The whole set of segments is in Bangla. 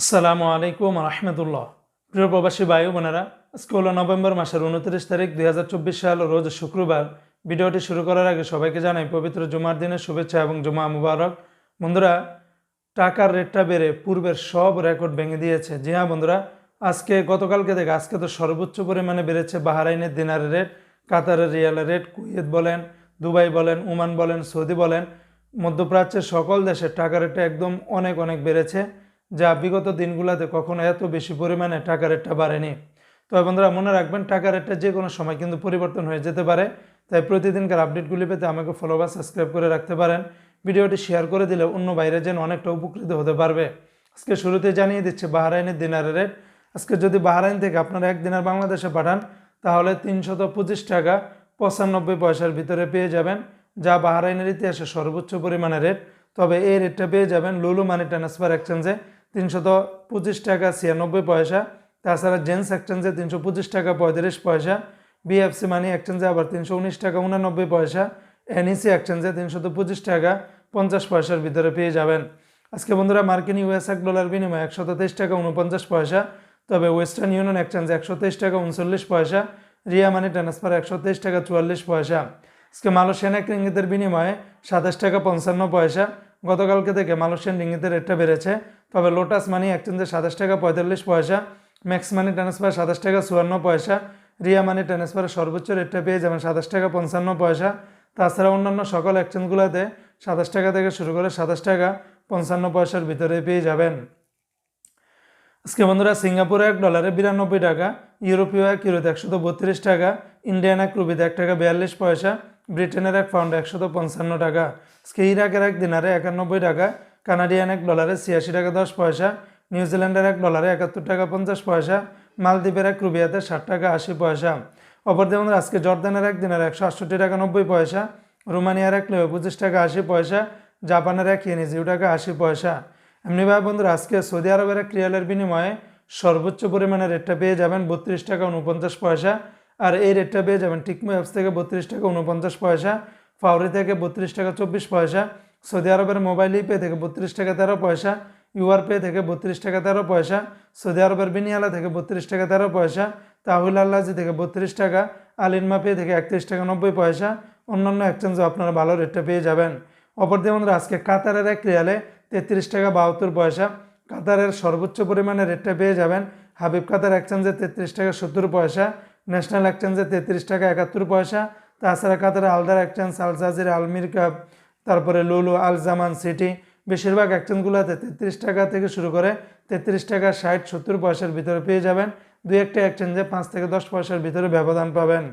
আসসালামু আলাইকুম রহমতুল্লাহ। প্রিয় প্রবাসী ও বোনেরা, আজকে হলো নভেম্বর মাসের উনত্রিশ তারিখ দুই হাজার চব্বিশ সাল, রোজ শুক্রবার। ভিডিওটি শুরু করার আগে সবাইকে জানাই পবিত্র জুমার দিনের শুভেচ্ছা এবং জুমা মুবারক। বন্ধুরা, টাকার রেটটা বেড়ে পূর্বের সব রেকর্ড ভেঙে দিয়েছে। জি হ্যাঁ বন্ধুরা, আজকে গতকালকে থেকে আজকে তো সর্বোচ্চ পরিমাণে বেড়েছে বাহারাইনের দিনারের রেট, কাতারের রিয়ালের রেট, কুয়েত বলেন, দুবাই বলেন, ওমান বলেন, সৌদি বলেন। মধ্যপ্রাচ্যের সকল দেশের টাকার রেটটা একদম অনেক অনেক বেড়েছে। যা বিগত দিনগুলোতে কখনো এত বেশি পরিমাণে টাকা রেটটা বাড়েনি। তবে বন্ধুরা, মনে রাখবেন, টাকা রেটটা যে কোনো সময় কিন্তু পরিবর্তন হয়ে যেতে পারে। তাই প্রতিদিনকার আপডেটগুলি পেতে আমাকে ফলো বা সাবস্ক্রাইব করে রাখতে পারেন। ভিডিওটি শেয়ার করে দিলে অন্য বাইরে যেন অনেকটা উপকৃত হতে পারবে। আজকে শুরুতে জানিয়ে দিচ্ছে, বাহারাইনের দিনারের রেট আজকে যদি বাহারাইন থেকে আপনারা এক দিনের বাংলাদেশে পাঠান, তাহলে তিনশত পঁচিশ টাকা পঁচানব্বই পয়সার ভিতরে পেয়ে যাবেন, যা বাহারাইনের ইতিহাসে সর্বোচ্চ পরিমাণের রেট তবে এই রেটটা পেয়ে যাবেন লুলু মানি ট্রান্সফার এক্সচেঞ্জে তিনশত পঁচিশ টাকা, ছিয়ানব্বই পয়সা। তাছাড়া জেন্স এক্সচেঞ্জে তিনশো পঁচিশ টাকা, পঁয়ত্রিশ পয়সা। বিএফসি মানি এক্সচেঞ্জে আবার তিনশো উনিশ টাকা, উনানব্বই পয়সা। এনইসি এক্সচেঞ্জে তিনশত পঁচিশ টাকা, পঞ্চাশ পয়সার ভিতরে পেয়ে যাবেন। আজকে বন্ধুরা, মার্কিন ইউএস এক ডলার বিনিময়ে একশত তেইশ টাকা, উনপঞ্চাশ পয়সা। তবে ওয়েস্টার্ন ইউনিয়ন এক্সচেঞ্জে একশো তেইশ টাকা, উনচল্লিশ পয়সা। রিয়া মানি ট্রান্সফার একশো তেইশ টাকা, চুয়াল্লিশ পয়সা। আজকে মালয়েশিয়ান এক রিঙ্গিতের বিনিময়ে সাতাশ টাকা, পঞ্চান্ন পয়সা। গতকালকে থেকে মালয়েশিয়ান রিঙ্গিতের রেটটা বেড়েছে, তবে লোটাস মানি এক্সচেঞ্জে সাতাশ টাকা পঁয়তাল্লিশ পয়সা ম্যাক্স মানি ট্রান্সফার সাতাশ টাকা চুয়ান্ন পয়সা রিয়া মানি ট্রান্সফারের সর্বোচ্চ রেটটা পেয়ে যাবেন সাতাশ টাকা পঞ্চান্ন পয়সা। তাছাড়া অন্যান্য সকল এক্সচেঞ্জগুলোতে সাতাশ টাকা থেকে শুরু করে সাতাশ টাকা পঞ্চান্ন পয়সার ভিতরে পেয়ে যাবেন। আজকে বন্ধুরা, সিঙ্গাপুরে এক ডলারে বিরানব্বই টাকা, ইউরোপীয় এক ইউরোতে বত্রিশ টাকা, ইন্ডিয়ান এক রুবিতে এক টাকা বিয়াল্লিশ পয়সা ব্রিটেনের এক পাউন্ড একশত পঞ্চান্ন টাকা। আজকে ইরাকের এক দিনারে একানব্বই টাকা, কানাডিয়ান এক ডলারে ছিয়াশি টাকা দশ পয়সা নিউজিল্যান্ডের এক ডলারে একাত্তর টাকা পঞ্চাশ পয়সা, মালদ্বীপের এক রুবিয়াতে ষাট টাকা আশি পয়সা। অপরদিকে বন্ধুরা, আজকে জর্দানের এক দিনের একশো আটষট্টি টাকা নব্বই পয়সা, রোমানিয়ার এক লেবে পঁচিশ টাকা আশি পয়সা, জাপানের এক ইয়েনি টাকা আশি পয়সা। এমনিভাবে বন্ধুরা, আজকে সৌদি আরবের এক রিয়ালের বিনিময়ে সর্বোচ্চ পরিমাণে রেটটা পেয়ে যাবেন বত্রিশ টাকা উনপঞ্চাশ পয়সা আর এই রেটটা পেয়ে যাবেন টিকমো অ্যাপস থেকে বত্রিশ টাকা উনপঞ্চাশ পয়সা ফাউরি থেকে বত্রিশ টাকা চব্বিশ পয়সা, সৌদি আরবের মোবাইল ইপে থেকে বত্রিশ টাকা তেরো পয়সা ইউআর পে থেকে বত্রিশ টাকা তেরো পয়সা, সৌদি আরবের বিনিয়ালা থেকে বত্রিশ টাকা তেরো পয়সা, তাহুল আল্লাজি থেকে বত্রিশ টাকা আলিনমা পে থেকে একত্রিশ টাকা নব্বই পয়সা, অন্যান্য এক্সচেঞ্জে আপনারা ভালো রেটটা পেয়ে যাবেন। অপরদিকে বন্ধুরা, আজকে কাতারের এক রিয়ালে তেত্রিশ টাকা বাহাত্তর পয়সা, কাতারের সর্বোচ্চ পরিমাণে রেটটা পেয়ে যাবেন হাবিব কাতার এক্সচেঞ্জে তেত্রিশ টাকা সত্তর পয়সা ন্যাশনাল এক্সচেঞ্জে তেত্রিশ টাকা একাত্তর পয়সা, তাছাড়া কাতারের আলদার এক্সচেঞ্জ আলজাজির আলমির কাপ তারপরে লুলু, আল জামান সিটি, বেশিরভাগ এক্সচেঞ্জগুলোতে তেত্রিশ টাকা থেকে শুরু করে তেত্রিশ টাকা ষাট, সত্তর পয়সার ভিতরে পেয়ে যাবেন। দুই একটা এক্সচেঞ্জে পাঁচ থেকে দশ পয়সার ভিতরে ব্যবধান পাবেন।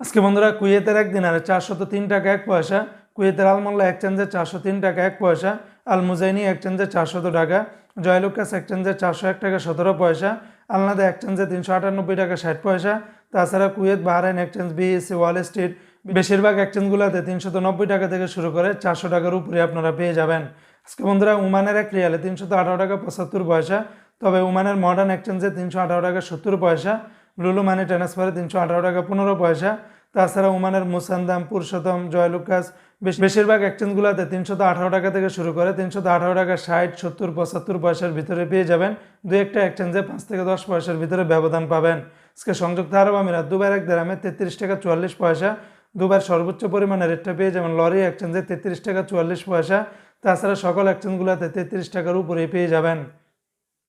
আজকে বন্ধুরা, কুয়েতের একদিন আর চারশত তিন টাকা এক পয়সা, কুয়েতের আলমোল্লা এক্সচেঞ্জে চারশো তিন টাকা এক পয়সা, আল মুজাইনি এক্সচেঞ্জে চারশত টাকা জয়লুকাস এক্সচেঞ্জে চারশো এক টাকা সতেরো পয়সা, আলনাদা এক্সচেঞ্জে তিনশো আটানব্বই টাকা ষাট পয়সা, তাছাড়া Kuwait Bahrain exchange, BSC, Wall Street বেশিরভাগ এক্সচেঞ্জগুলোতে তিনশত নব্বই টাকা থেকে শুরু করে চারশো টাকার উপরে আপনারা পেয়ে যাবেন। আজকে বন্ধুরা, উমানের এক রিয়ালে তিনশত আঠারো টাকা পঁচাত্তর পয়সা, তবে উমানের মডার্ন এক্সচেঞ্জে তিনশো আঠারো টাকা সত্তর পয়সা লুলু মানি ট্রান্সফারে তিনশো আঠারো টাকা পনেরো পয়সা তাছাড়া উমানের মুসান্দাম, পুরুষোত্তম জয়লুকাস বেশিরভাগ এক্সচেঞ্জগুলোতে তিনশত আঠারো টাকা থেকে শুরু করে তিনশত আঠারো টাকা, ষাট, সত্তর, পঁচাত্তর পয়সার ভিতরে পেয়ে যাবেন। দু একটা এক্সচেঞ্জে পাঁচ থেকে দশ পয়সার ভিতরে ব্যবধান পাবেন। আজকে সংযুক্ত আরব আমিরাত দুবার এক দেরামে তেত্রিশ টাকা চুয়াল্লিশ পয়সা। দুবার সর্বোচ্চ পরিমাণে রেটটা পেয়ে যাবেন লরি এক্সচেঞ্জে তেত্রিশ টাকা চুয়াল্লিশ পয়সা। তাছাড়া সকল এক্সচেঞ্জগুলোতে তেত্রিশ টাকার উপরে পেয়ে যাবেন।